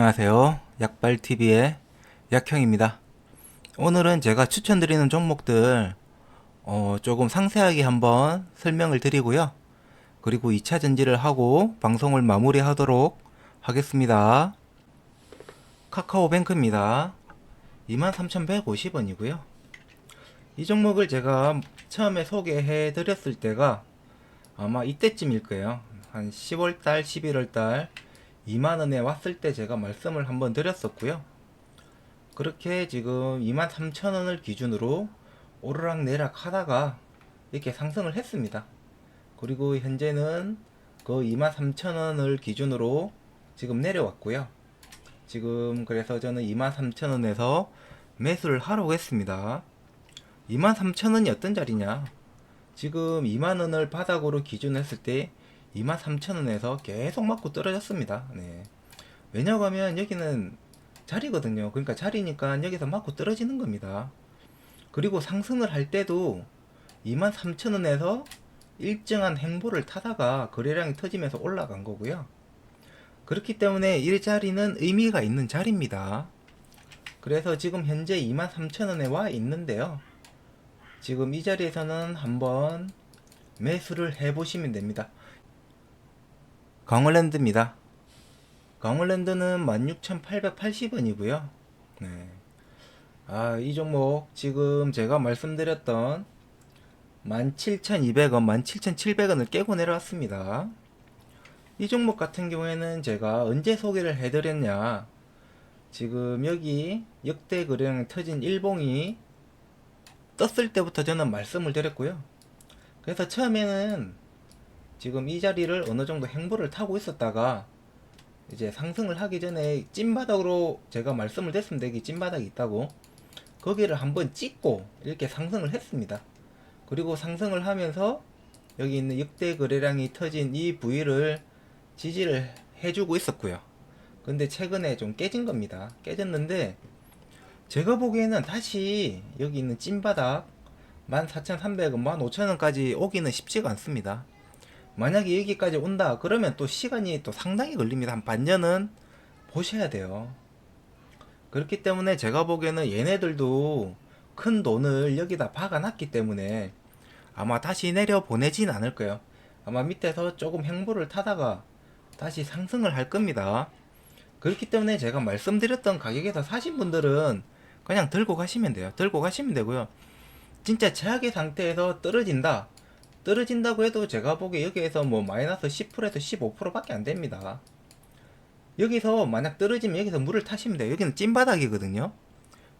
안녕하세요. 약발TV의 약형입니다. 오늘은 제가 추천드리는 종목들 어, 조금 상세하게 한번 설명을 드리고요. 그리고 2차 전지를 하고 방송을 마무리하도록 하겠습니다. 카카오뱅크입니다. 23,150원이고요. 이 종목을 제가 처음에 소개해 드렸을 때가 아마 이때쯤일 거예요. 한 10월달, 11월달 2만원에 왔을 때 제가 말씀을 한번 드렸었고요. 그렇게 지금 23,000원을 기준으로 오르락 내락 하다가 이렇게 상승을 했습니다. 그리고 현재는 그 23,000원을 기준으로 지금 내려왔고요. 지금 그래서 저는 23,000원에서 매수를 하려고 했습니다. 23,000원이 어떤 자리냐? 지금 2만원을 바닥으로 기준했을 때 23,000원에서 계속 맞고 떨어졌습니다. 네. 왜냐하면 여기는 자리거든요. 그러니까 자리니까 여기서 맞고 떨어지는 겁니다. 그리고 상승을 할 때도 23,000원에서 일정한 행보를 타다가 거래량이 터지면서 올라간 거고요. 그렇기 때문에 이 자리는 의미가 있는 자리입니다. 그래서 지금 현재 23,000원에 와 있는데요. 지금 이 자리에서는 한번 매수를 해 보시면 됩니다. 강원랜드입니다. 강원랜드는 16,880원이고요. 네. 아, 이 종목 지금 제가 말씀드렸던 17,200원, 17,700원을 깨고 내려왔습니다. 이 종목 같은 경우에는 제가 언제 소개를 해드렸냐. 지금 여기 역대 거래량 터진 일봉이 떴을 때부터 저는 말씀을 드렸고요. 그래서 처음에는 지금 이 자리를 어느 정도 행보를 타고 있었다가 이제 상승을 하기 전에 찐바닥으로 제가 말씀을 드렸습니다. 여기 찐바닥이 있다고. 거기를 한번 찍고 이렇게 상승을 했습니다. 그리고 상승을 하면서 여기 있는 역대 거래량이 터진 이 부위를 지지를 해주고 있었고요. 근데 최근에 좀 깨진 겁니다. 깨졌는데 제가 보기에는 다시 여기 있는 찐바닥 14,300원, 15,000원까지 오기는 쉽지가 않습니다. 만약에 여기까지 온다 그러면 또 시간이 또 상당히 걸립니다. 한 반년은 보셔야 돼요. 그렇기 때문에 제가 보기에는 얘네들도 큰 돈을 여기다 박아놨기 때문에 아마 다시 내려 보내진 않을 거예요. 아마 밑에서 조금 행보를 타다가 다시 상승을 할 겁니다. 그렇기 때문에 제가 말씀드렸던 가격에서 사신 분들은 그냥 들고 가시면 돼요. 들고 가시면 되고요. 진짜 최악의 상태에서 떨어진다. 떨어진다고 해도 제가 보기에 여기에서 뭐 마이너스 10%에서 15%밖에 안 됩니다. 여기서 만약 떨어지면 여기서 물을 타시면 돼요. 여기는 찐바닥이거든요.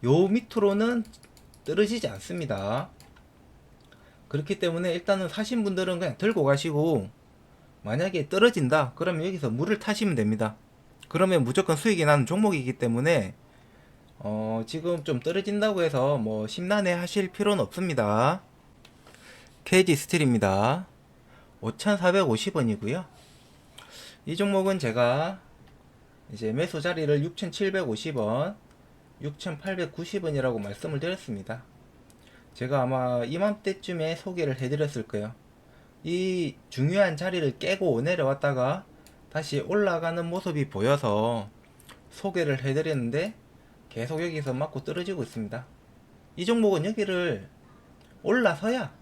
요 밑으로는 떨어지지 않습니다. 그렇기 때문에 일단은 사신 분들은 그냥 들고 가시고 만약에 떨어진다 그러면 여기서 물을 타시면 됩니다. 그러면 무조건 수익이 나는 종목이기 때문에 어 지금 좀 떨어진다고 해서 뭐 심란해 하실 필요는 없습니다. KG 스틸입니다. 5,450원이고요. 이 종목은 제가 이제 매수 자리를 6,750원, 6,890원이라고 말씀을 드렸습니다. 제가 아마 이맘때쯤에 소개를 해드렸을 거예요. 이 중요한 자리를 깨고 내려왔다가 다시 올라가는 모습이 보여서 소개를 해드렸는데 계속 여기서 맞고 떨어지고 있습니다. 이 종목은 여기를 올라서야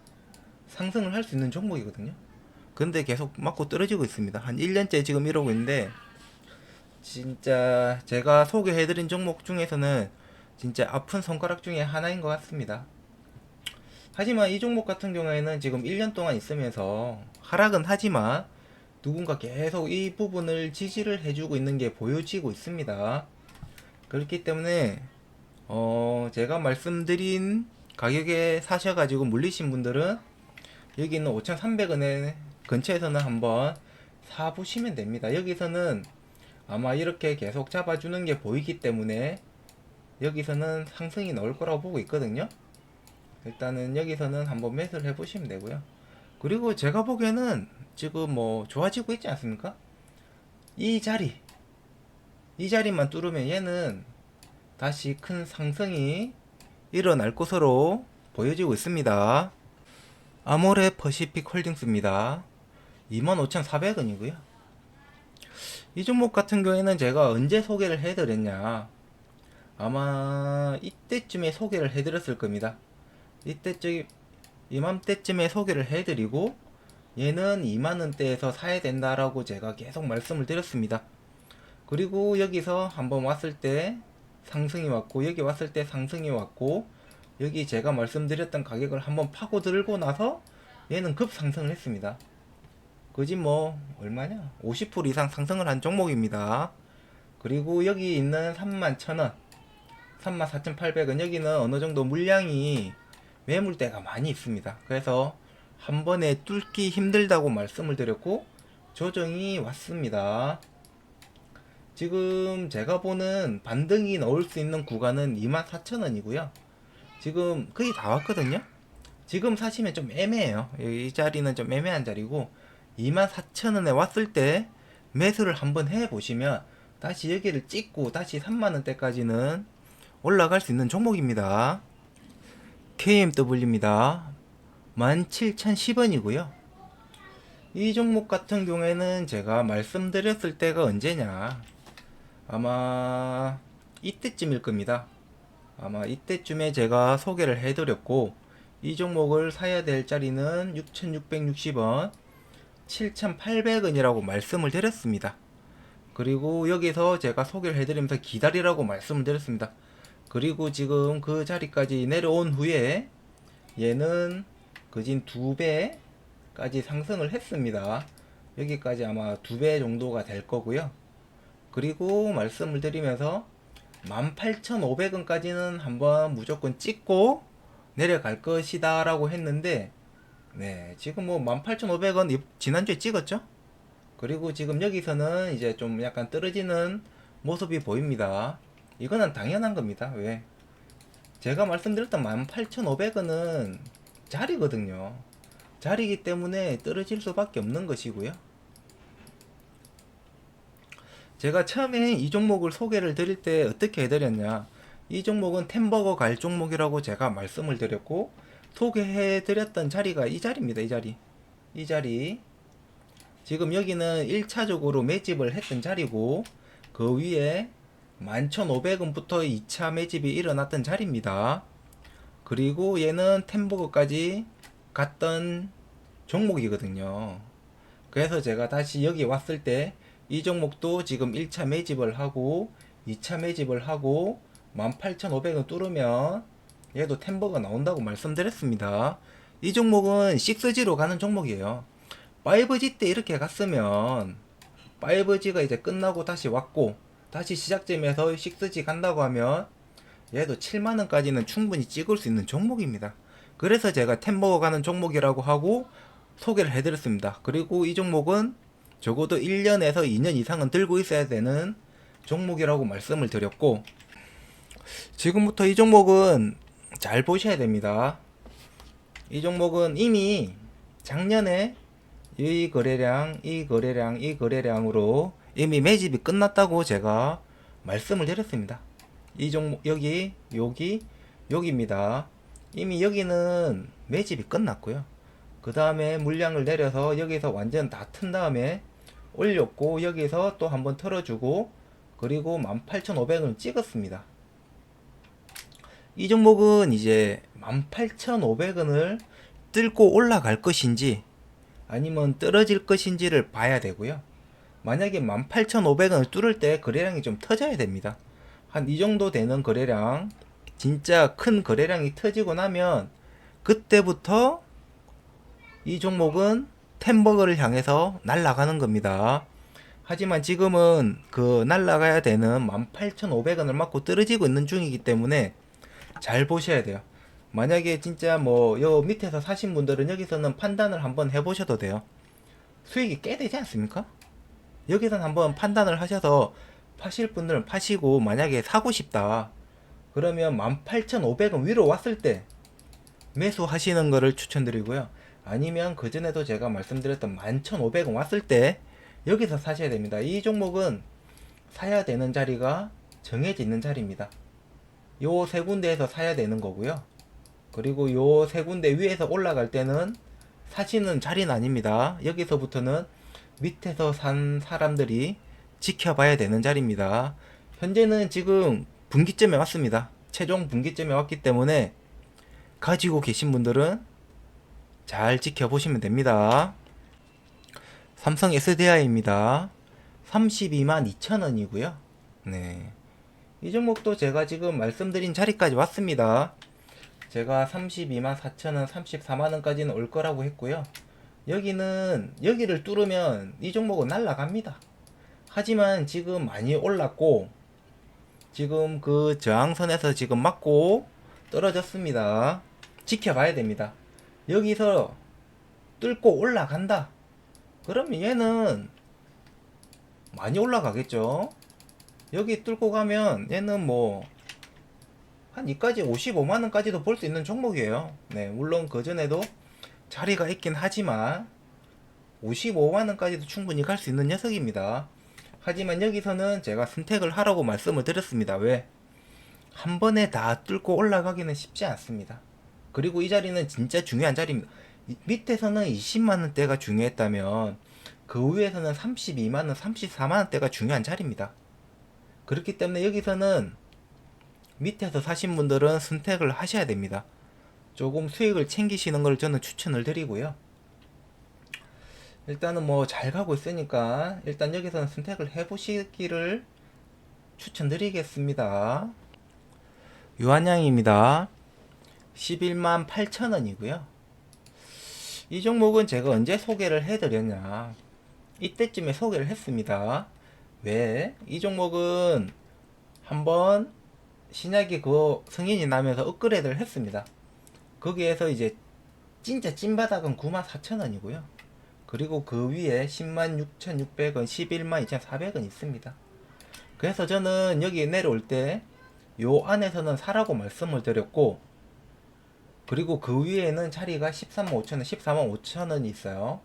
상승을 할 수 있는 종목이거든요. 근데 계속 맞고 떨어지고 있습니다. 한 1년째 지금 이러고 있는데 진짜 제가 소개해드린 종목 중에서는 진짜 아픈 손가락 중에 하나인 것 같습니다. 하지만 이 종목 같은 경우에는 지금 1년 동안 있으면서 하락은 하지만 누군가 계속 이 부분을 지지를 해주고 있는 게 보여지고 있습니다. 그렇기 때문에 어 제가 말씀드린 가격에 사셔가지고 물리신 분들은 여기 있는 5,300원에 근처에서는 한번 사보시면 됩니다. 여기서는 아마 이렇게 계속 잡아주는 게 보이기 때문에 여기서는 상승이 나올 거라고 보고 있거든요. 일단은 여기서는 한번 매수를 해보시면 되고요. 그리고 제가 보기에는 지금 뭐 좋아지고 있지 않습니까? 이 자리, 이 자리만 뚫으면 얘는 다시 큰 상승이 일어날 것으로 보여지고 있습니다. 아모레 퍼시픽 홀딩스입니다. 25,400원이고요. 이 종목 같은 경우에는 제가 언제 소개를 해드렸냐 아마 이때쯤에 소개를 해드렸을 겁니다 이때쯤 이맘때쯤에 소개를 해드리고 얘는 2만원대에서 사야 된다라고 제가 계속 말씀을 드렸습니다 그리고 여기서 한번 왔을 때 상승이 왔고 여기 왔을 때 상승이 왔고 여기 제가 말씀드렸던 가격을 한번 파고 들고 나서 얘는 급상승을 했습니다. 그지 뭐 얼마냐? 50% 이상 상승을 한 종목입니다. 그리고 여기 있는 31,000원 34,800원 여기는 어느 정도 물량이 매물대가 많이 있습니다. 그래서 한 번에 뚫기 힘들다고 말씀을 드렸고 조정이 왔습니다. 지금 제가 보는 반등이 넣을 수 있는 구간은 24,000원이고요 지금 거의 다 왔거든요? 지금 사시면 좀 애매해요. 이 자리는 좀 애매한 자리고 24,000원에 왔을 때 매수를 한번 해 보시면 다시 여기를 찍고 다시 3만 원대까지는 올라갈 수 있는 종목입니다. KMW입니다. 17,010원이고요. 이 종목 같은 경우에는 제가 말씀드렸을 때가 언제냐? 아마 이때쯤일 겁니다 아마 이때쯤에 제가 소개를 해드렸고 이 종목을 사야 될 자리는 6,660원 7,800원이라고 말씀을 드렸습니다. 그리고 여기서 제가 소개를 해드리면서 기다리라고 말씀을 드렸습니다. 그리고 지금 그 자리까지 내려온 후에 얘는 그진 두 배까지 상승을 했습니다. 여기까지 아마 두 배 정도가 될 거고요. 그리고 말씀을 드리면서 18,500원까지는 한번 무조건 찍고 내려갈 것이다 라고 했는데 네 지금 뭐 18,500원 지난주에 찍었죠? 그리고 지금 여기서는 이제 좀 약간 떨어지는 모습이 보입니다. 이거는 당연한 겁니다. 왜? 제가 말씀드렸던 18,500원은 자리거든요. 자리이기 때문에 떨어질 수밖에 없는 것이고요 제가 처음에 이 종목을 소개를 드릴 때 어떻게 해드렸냐. 이 종목은 템버거 갈 종목이라고 제가 말씀을 드렸고 소개해 드렸던 자리가 이 자리입니다 이 자리. 이 자리. 지금 여기는 1차적으로 매집을 했던 자리고 그 위에 11,500원부터 2차 매집이 일어났던 자리입니다. 그리고 얘는 템버거까지 갔던 종목이거든요. 그래서 제가 다시 여기 왔을 때 이 종목도 지금 1차 매집을 하고 2차 매집을 하고 18,500원 뚫으면 얘도 템버가 나온다고 말씀드렸습니다. 이 종목은 6G로 가는 종목이에요. 5G 때 이렇게 갔으면 5G가 이제 끝나고 다시 왔고 다시 시작점에서 6G 간다고 하면 얘도 7만원까지는 충분히 찍을 수 있는 종목입니다. 그래서 제가 템버거 가는 종목이라고 하고 소개를 해드렸습니다. 그리고 이 종목은 적어도 1년에서 2년 이상은 들고 있어야 되는 종목이라고 말씀을 드렸고 지금부터 이 종목은 잘 보셔야 됩니다. 이 종목은 이미 작년에 이 거래량, 이 거래량, 이 거래량으로 이미 매집이 끝났다고 제가 말씀을 드렸습니다. 이 종목 여기 여기 여기입니다. 이미 여기는 매집이 끝났고요. 그 다음에 물량을 내려서 여기서 완전 다 튼 다음에 올렸고 여기서 또 한번 털어주고 그리고 18,500원 찍었습니다. 이 종목은 이제 18,500원을 뚫고 올라갈 것인지 아니면 떨어질 것인지를 봐야 되고요. 만약에 18,500원을 뚫을 때 거래량이 좀 터져야 됩니다. 한 이 정도 되는 거래량, 진짜 큰 거래량이 터지고 나면 그때부터 이 종목은 템버거를 향해서 날아가는 겁니다. 하지만 지금은 그 날아가야 되는 18,500원을 맞고 떨어지고 있는 중이기 때문에 잘 보셔야 돼요. 만약에 진짜 뭐 요 밑에서 사신 분들은 여기서는 판단을 한번 해보셔도 돼요. 수익이 꽤 되지 않습니까? 여기서는 한번 판단을 하셔서 파실 분들은 파시고 만약에 사고 싶다. 그러면 18,500원 위로 왔을 때 매수하시는 거를 추천드리고요. 아니면 그전에도 제가 말씀드렸던 11,500원 왔을 때 여기서 사셔야 됩니다. 이 종목은 사야 되는 자리가 정해져 있는 자리입니다. 요 세 군데에서 사야 되는 거고요. 그리고 요 세 군데 위에서 올라갈 때는 사시는 자리는 아닙니다. 여기서부터는 밑에서 산 사람들이 지켜봐야 되는 자리입니다. 현재는 지금 분기점에 왔습니다. 최종 분기점에 왔기 때문에 가지고 계신 분들은 잘 지켜보시면 됩니다. 삼성 SDI입니다. 32만 2천원이고요. 네. 이 종목도 제가 지금 말씀드린 자리까지 왔습니다. 제가 32만 4천원, 34만원까지는 올 거라고 했고요. 여기는, 여기를 뚫으면 이 종목은 날라갑니다. 하지만 지금 많이 올랐고, 지금 그 저항선에서 지금 맞고 떨어졌습니다. 지켜봐야 됩니다. 여기서 뚫고 올라간다. 그러면 얘는 많이 올라가겠죠. 여기 뚫고 가면 얘는 뭐 한 이까지 55만 원까지도 볼 수 있는 종목이에요. 네, 물론 그 전에도 자리가 있긴 하지만 55만 원까지도 충분히 갈 수 있는 녀석입니다. 하지만 여기서는 제가 선택을 하라고 말씀을 드렸습니다. 왜? 한 번에 다 뚫고 올라가기는 쉽지 않습니다. 그리고 이 자리는 진짜 중요한 자리입니다. 이- 밑에서는 20만 원대가 중요했다면 그 위에서는 32만 원, 34만 원대가 중요한 자리입니다. 그렇기 때문에 여기서는 밑에서 사신 분들은 선택을 하셔야 됩니다. 조금 수익을 챙기시는 걸 저는 추천을 드리고요. 일단은 뭐 잘 가고 있으니까 일단 여기서는 선택을 해보시기를 추천드리겠습니다. 유한양입니다. 11만 8천원이고요. 이 종목은 제가 언제 소개를 해드렸냐. 이때쯤에 소개를 했습니다. 왜? 이 종목은 한번 신약이 그 승인이 나면서 업그레이드를 했습니다. 거기에서 이제 진짜 찐바닥은 94,000원이고요. 그리고 그 위에 106,600원, 112,400원 있습니다. 그래서 저는 여기 내려올 때 요 안에서는 사라고 말씀을 드렸고 그리고 그 위에는 자리가 13만 5천원, 14만 5천원이 있어요.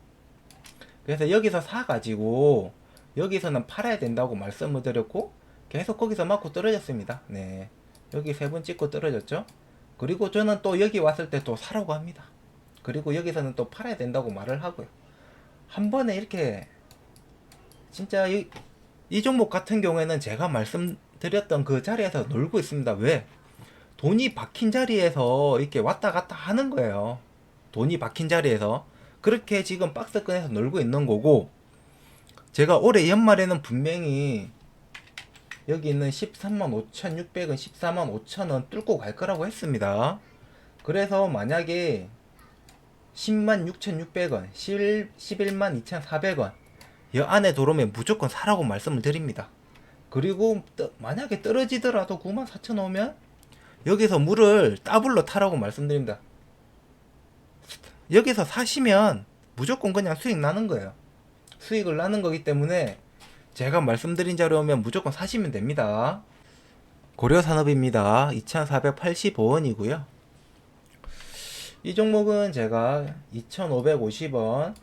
그래서 여기서 사가지고 여기서는 팔아야 된다고 말씀을 드렸고 계속 거기서 맞고 떨어졌습니다. 네. 여기 세 번 찍고 떨어졌죠. 그리고 저는 또 여기 왔을 때 또 사라고 합니다. 그리고 여기서는 또 팔아야 된다고 말을 하고요. 한 번에 이렇게 진짜 이, 이 종목 같은 경우에는 제가 말씀드렸던 그 자리에서 놀고 있습니다. 왜? 돈이 박힌 자리에서 이렇게 왔다 갔다 하는 거예요. 돈이 박힌 자리에서 그렇게 지금 박스권에서 놀고 있는 거고 제가 올해 연말에는 분명히 여기 있는 13만 5,600원, 14만 5천원 뚫고 갈 거라고 했습니다. 그래서 만약에 10만 6,600원, 11, 11만 2,400원 이 안에 들어오면 무조건 사라고 말씀을 드립니다. 그리고 떠- 만약에 떨어지더라도 9만 4천 오면 여기서 물을 더블로 타라고 말씀드립니다. 여기서 사시면 무조건 그냥 수익 나는 거예요. 수익을 나는 거기 때문에 제가 말씀드린 자료 오면 무조건 사시면 됩니다. 고려산업입니다. 2,485원이고요. 이 종목은 제가 2,550원,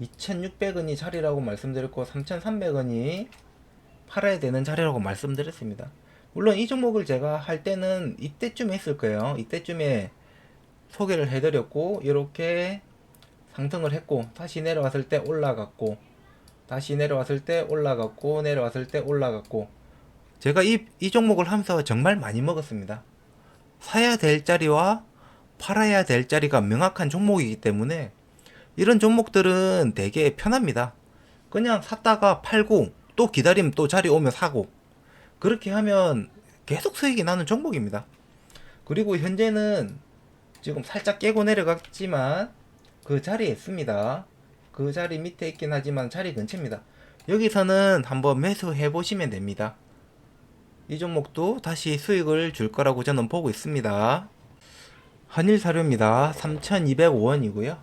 2,600원이 자리라고 말씀드렸고 3,300원이 팔아야 되는 자리라고 말씀드렸습니다. 물론 이 종목을 제가 할 때는 이때쯤에 했을 거예요. 이때쯤에 소개를 해드렸고 이렇게 상승을 했고 다시 내려왔을 때 올라갔고 다시 내려왔을 때 올라갔고 내려왔을 때 올라갔고 제가 이, 이 종목을 하면서 정말 많이 먹었습니다. 사야 될 자리와 팔아야 될 자리가 명확한 종목이기 때문에 이런 종목들은 되게 편합니다. 그냥 샀다가 팔고 또 기다리면 또 자리 오면 사고 그렇게 하면 계속 수익이 나는 종목입니다. 그리고 현재는 지금 살짝 깨고 내려갔지만 그 자리에 있습니다. 그 자리 밑에 있긴 하지만 자리 근처입니다. 여기서는 한번 매수해 보시면 됩니다. 이 종목도 다시 수익을 줄 거라고 저는 보고 있습니다. 한일사료입니다. 3,205원이고요.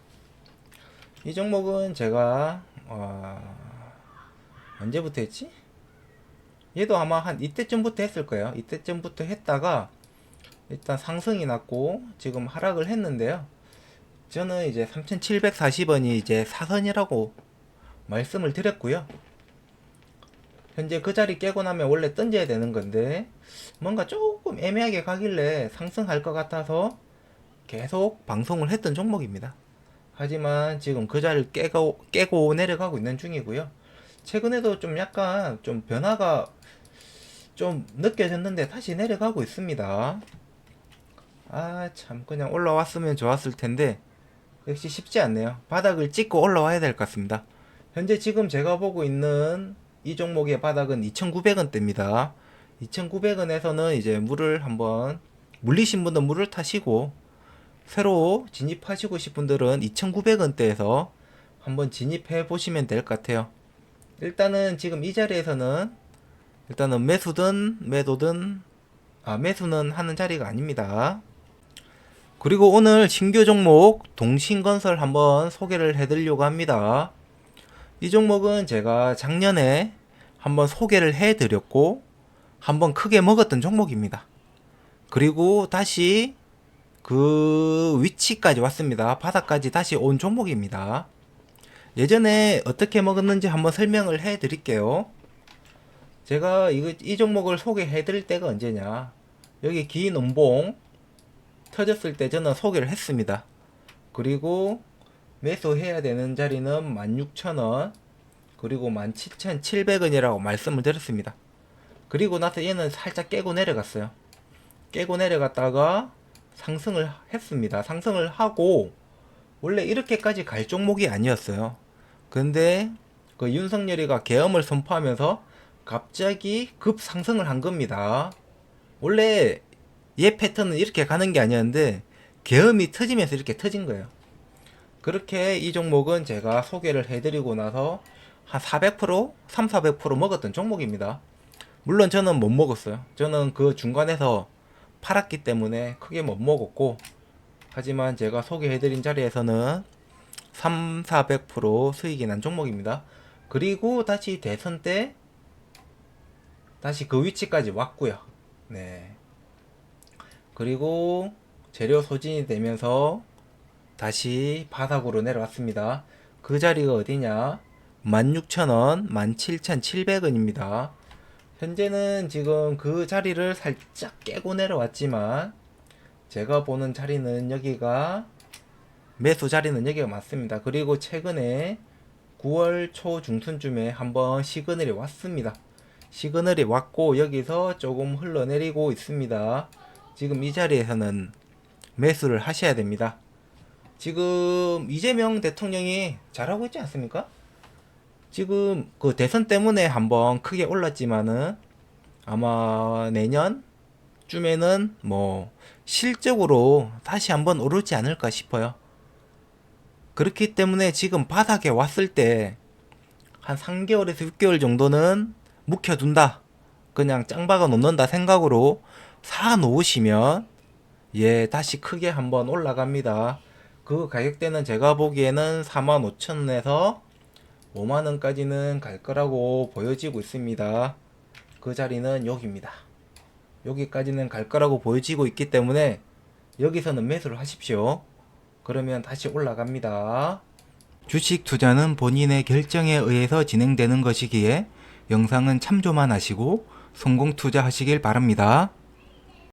이 종목은 제가 어, 언제부터 했지? 얘도 아마 한 이때쯤부터 했을 거예요. 이때쯤부터 했다가 일단 상승이 났고 지금 하락을 했는데요. 저는 이제 3,740원이 이제 사선이라고 말씀을 드렸고요. 현재 그 자리 깨고 나면 원래 던져야 되는 건데 뭔가 조금 애매하게 가길래 상승할 것 같아서 계속 방송을 했던 종목입니다. 하지만 지금 그 자리를 깨고, 깨고 내려가고 있는 중이고요. 최근에도 좀 약간 좀 변화가 좀 느껴졌는데 다시 내려가고 있습니다. 아, 참, 그냥 올라왔으면 좋았을 텐데, 역시 쉽지 않네요. 바닥을 찍고 올라와야 될 것 같습니다. 현재 지금 제가 보고 있는 이 종목의 바닥은 2,900원대입니다. 2,900원에서는 이제 물을 한번, 물리신 분들 물을 타시고, 새로 진입하시고 싶은 분들은 2,900원대에서 한번 진입해 보시면 될 것 같아요. 일단은 지금 이 자리에서는 일단은 매수든 매도든 아 매수는 하는 자리가 아닙니다. 그리고 오늘 신규 종목 동신건설 한번 소개를 해드리려고 합니다. 이 종목은 제가 작년에 한번 소개를 해드렸고 한번 크게 먹었던 종목입니다. 그리고 다시 그 위치까지 왔습니다. 바닥까지 다시 온 종목입니다. 예전에 어떻게 먹었는지 한번 설명을 해 드릴게요. 제가 이거, 이 종목을 소개해 드릴 때가 언제냐. 여기 긴 음봉 터졌을 때 저는 소개를 했습니다. 그리고 매수해야 되는 자리는 16,000원 그리고 17,700원이라고 말씀을 드렸습니다. 그리고 나서 얘는 살짝 깨고 내려갔어요. 깨고 내려갔다가 상승을 했습니다. 상승을 하고 원래 이렇게까지 갈 종목이 아니었어요. 근데 그 윤석열이가 계엄을 선포하면서 갑자기 급 상승을 한 겁니다. 원래 얘 패턴은 이렇게 가는 게 아니었는데 계엄이 터지면서 이렇게 터진 거예요. 그렇게 이 종목은 제가 소개를 해드리고 나서 한 400%, 3, 400% 먹었던 종목입니다. 물론 저는 못 먹었어요. 저는 그 중간에서 팔았기 때문에 크게 못 먹었고 하지만 제가 소개해드린 자리에서는 3, 400% 수익이 난 종목입니다. 그리고 다시 대선 때 다시 그 위치까지 왔고요. 네. 그리고 재료 소진이 되면서 다시 바닥으로 내려왔습니다. 그 자리가 어디냐? 16,000원, 17,700원입니다. 현재는 지금 그 자리를 살짝 깨고 내려왔지만 제가 보는 자리는 여기가 매수 자리는 여기가 맞습니다. 그리고 최근에 9월 초 중순쯤에 한번 시그널이 왔습니다. 시그널이 왔고 여기서 조금 흘러내리고 있습니다. 지금 이 자리에서는 매수를 하셔야 됩니다. 지금 이재명 대통령이 잘하고 있지 않습니까? 지금 그 대선 때문에 한번 크게 올랐지만은 아마 내년 쯤에는 뭐 실적으로 다시 한번 오르지 않을까 싶어요. 그렇기 때문에 지금 바닥에 왔을 때 한 3개월에서 6개월 정도는 묵혀둔다. 그냥 짱박아 놓는다 생각으로 사 놓으시면 예, 다시 크게 한번 올라갑니다. 그 가격대는 제가 보기에는 45,000원에서 5만원까지는 갈 거라고 보여지고 있습니다. 그 자리는 여기입니다. 여기까지는 갈 거라고 보여지고 있기 때문에 여기서는 매수를 하십시오. 그러면 다시 올라갑니다. 주식 투자는 본인의 결정에 의해서 진행되는 것이기에 영상은 참조만 하시고 성공 투자하시길 바랍니다.